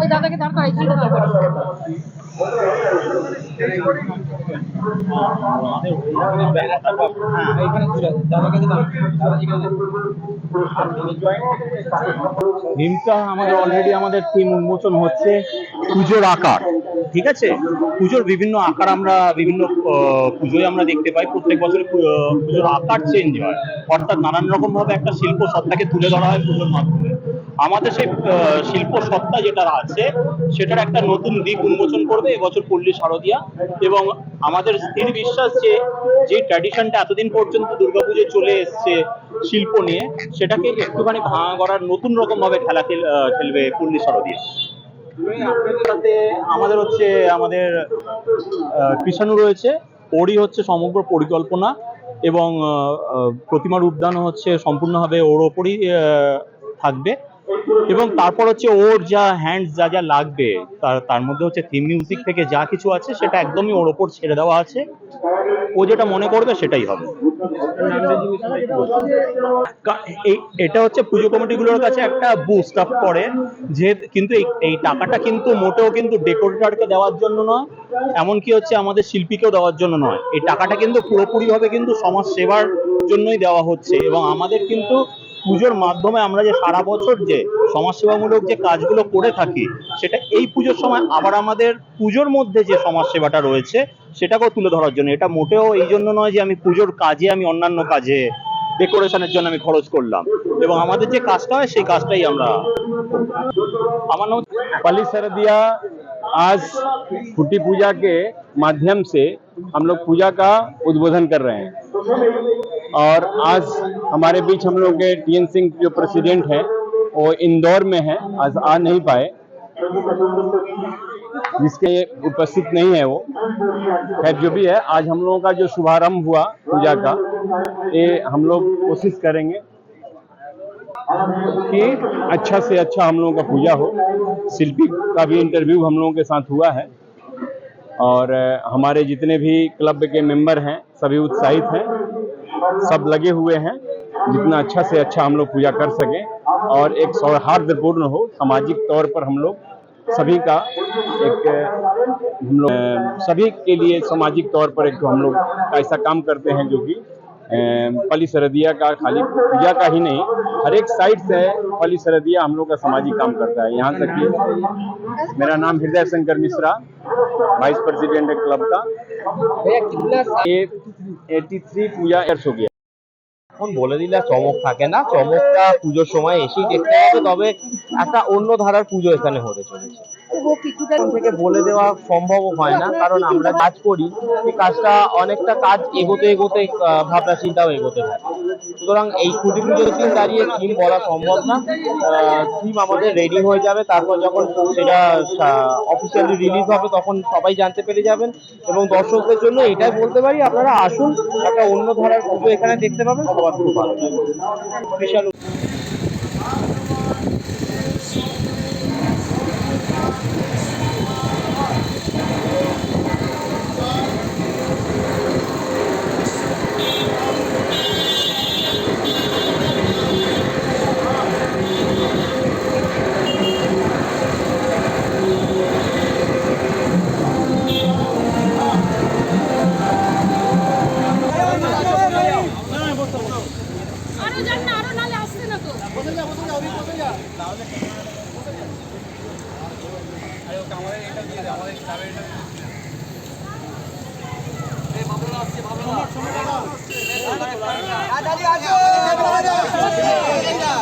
ওই দাদাকে দাঁড় করাই এখানটা দাঁড় আমাদের অলরেডি আমাদের উন্মোচন হচ্ছে পুজোর আকার, ঠিক আছে? পুজোর বিভিন্ন আকার আমরা, বিভিন্ন পুজোয় আমরা দেখতে পাই। প্রত্যেক বছর পুজোর আকার চেঞ্জ হয়। অর্থাৎ নানান রকম ভাবে একটা শিল্প সত্তাকে তুলে ধরা হয় পুজোর মাধ্যমে। আমাদের সেই শিল্প সত্তা যেটা আছে, সেটার একটা নতুন দিক উন্মোচন করবে এবছর পল্লী শারদিয়া। এবং আমাদের স্থির বিশ্বাস যে যে ট্র্যাডিশনটা এতদিন পর্যন্ত দুর্গাপুজো চলে এসছে শিল্প নিয়ে, সেটাকে একটুখানি ভাঙা করার নতুন রকম ভাবে খেলা খেল- খেলবে পল্লী শারদিয়া। আমাদের হচ্ছে, আমাদের কৃষাণু রয়েছে, ওরই হচ্ছে সমগ্র পরিকল্পনা এবং প্রতিমার উদ্যান হচ্ছে সম্পূর্ণভাবে ওর ওপরই থাকবে। এবং তারপর হচ্ছে ওর যা হ্যান্ডস যা যা লাগবে, তার তার মধ্যে হচ্ছে থিম মিউজিক থেকে যা কিছু আছে সেটা একদমই ওর ওপর ছেড়ে দেওয়া আছে। ও যেটা মনে করবে সেটাই হবে। এটা হচ্ছে পুজো কমিটিগুলোর কাছে একটা বুস্ট আপ করে, যে কিন্তু এই টাকাটা কিন্তু মোটেও কিন্তু ডেকোরেটরকে দেওয়ার জন্য নয়, এমনকি হচ্ছে আমাদের শিল্পীকেও দেওয়ার জন্য নয়। এই টাকাটা কিন্তু পুরোপুরিভাবে কিন্তু সমাজ সেবার জন্যই দেওয়া হচ্ছে এবং আমাদের কিন্তু পুজোর মাধ্যমে আমরা যে সারা বছর যে সমাজসেবামূলক যে কাজগুলো করে থাকি সেটা এই পুজোর সময় আবার আমাদের পুজোর মধ্যে যে সমাজসেবাটা রয়েছে সেটাকেও তুলে ধরার জন্য এটা মোটেও এই জন্য নয় যে আমি পুজোর কাজে আমি অন্যান্য কাজে ডেকোরেশনের জন্য আমি খরচ করলাম এবং আমাদের যে কাজটা হয় সেই কাজটাই আমরা আমার নাম पली सरदिया आज खुटी पूजा के माध्यम से हम लोग पूजा का उद्बोधन कर रहे हैं और आज हमारे बीच हम लोग के टी एन सिंह जो प्रेसिडेंट हैं, वो इंदौर में हैं, आज आ नहीं पाए। जिसके उपस्थित नहीं है वो, खैर जो भी है, आज हम लोगों का जो शुभारंभ हुआ पूजा का, ये हम लोग कोशिश करेंगे कि अच्छा से अच्छा हम लोगों का पूजा हो। शिल्पी का भी इंटरव्यू हम लोगों के साथ हुआ है। और हमारे जितने भी क्लब के मेंबर हैं, सभी उत्साहित हैं। सब लगे हुए हैं, जितना अच्छा से अच्छा हम लोग पूजा कर सकें और एक सौहार्दपूर्ण हो सामाजिक तौर पर हम लोग सभी का एक, हम लोग सभी के लिए सामाजिक तौर पर एक हम लोग ऐसा काम करते हैं जो कि पली सरदिया का खाली पूजा का ही नहीं, हर एक साइड से पली सरदिया हम लोग का सामाजिक काम करता है। यहाँ तक कि मेरा नाम हृदय शंकर मिश्रा वाइस प्रेसिडेंट है क्लब का। ये এইটি থ্রি পূজা এখন বলে দিলে চমক থাকে না। চমকটা পুজোর সময় এসেই দেখতে হবে, তবে একটা অন্য ধারার পুজো এখানে হতে চলেছে। কিছুটা থেকে বলে দেওয়া সম্ভব হয় না কারণ আমরা কাজ করি সেই কাজটা অনেকটা কাজ এগোতে এগোতে ভাবনা চিন্তাও এগোতে থাকে সুতরাং এই ছুটি পুজোর দিন দাঁড়িয়ে থিম বলা সম্ভব না। থিম আমাদের রেডি হয়ে যাবে তারপর যখন সেটা অফিসিয়ালি রিলিজ হবে তখন সবাই জানতে পেরে যাবেন। এবং দর্শকদের জন্য এটাই বলতে পারি আপনারা আসুন একটা অন্য ধারার পুজো এখানে দেখতে পাবেন সবার খুব ভালো লাগবে। না, আরও নালে আসবে না তো। বসে যা বসে যা ওই বসে যা তাহলে আরে ওকে আমাদের এটা দিয়ে দে আমাদের ক্লাবের এটা এই বাবুলা আসছে বাবুলা আ দাদি আসো আমাদের একটা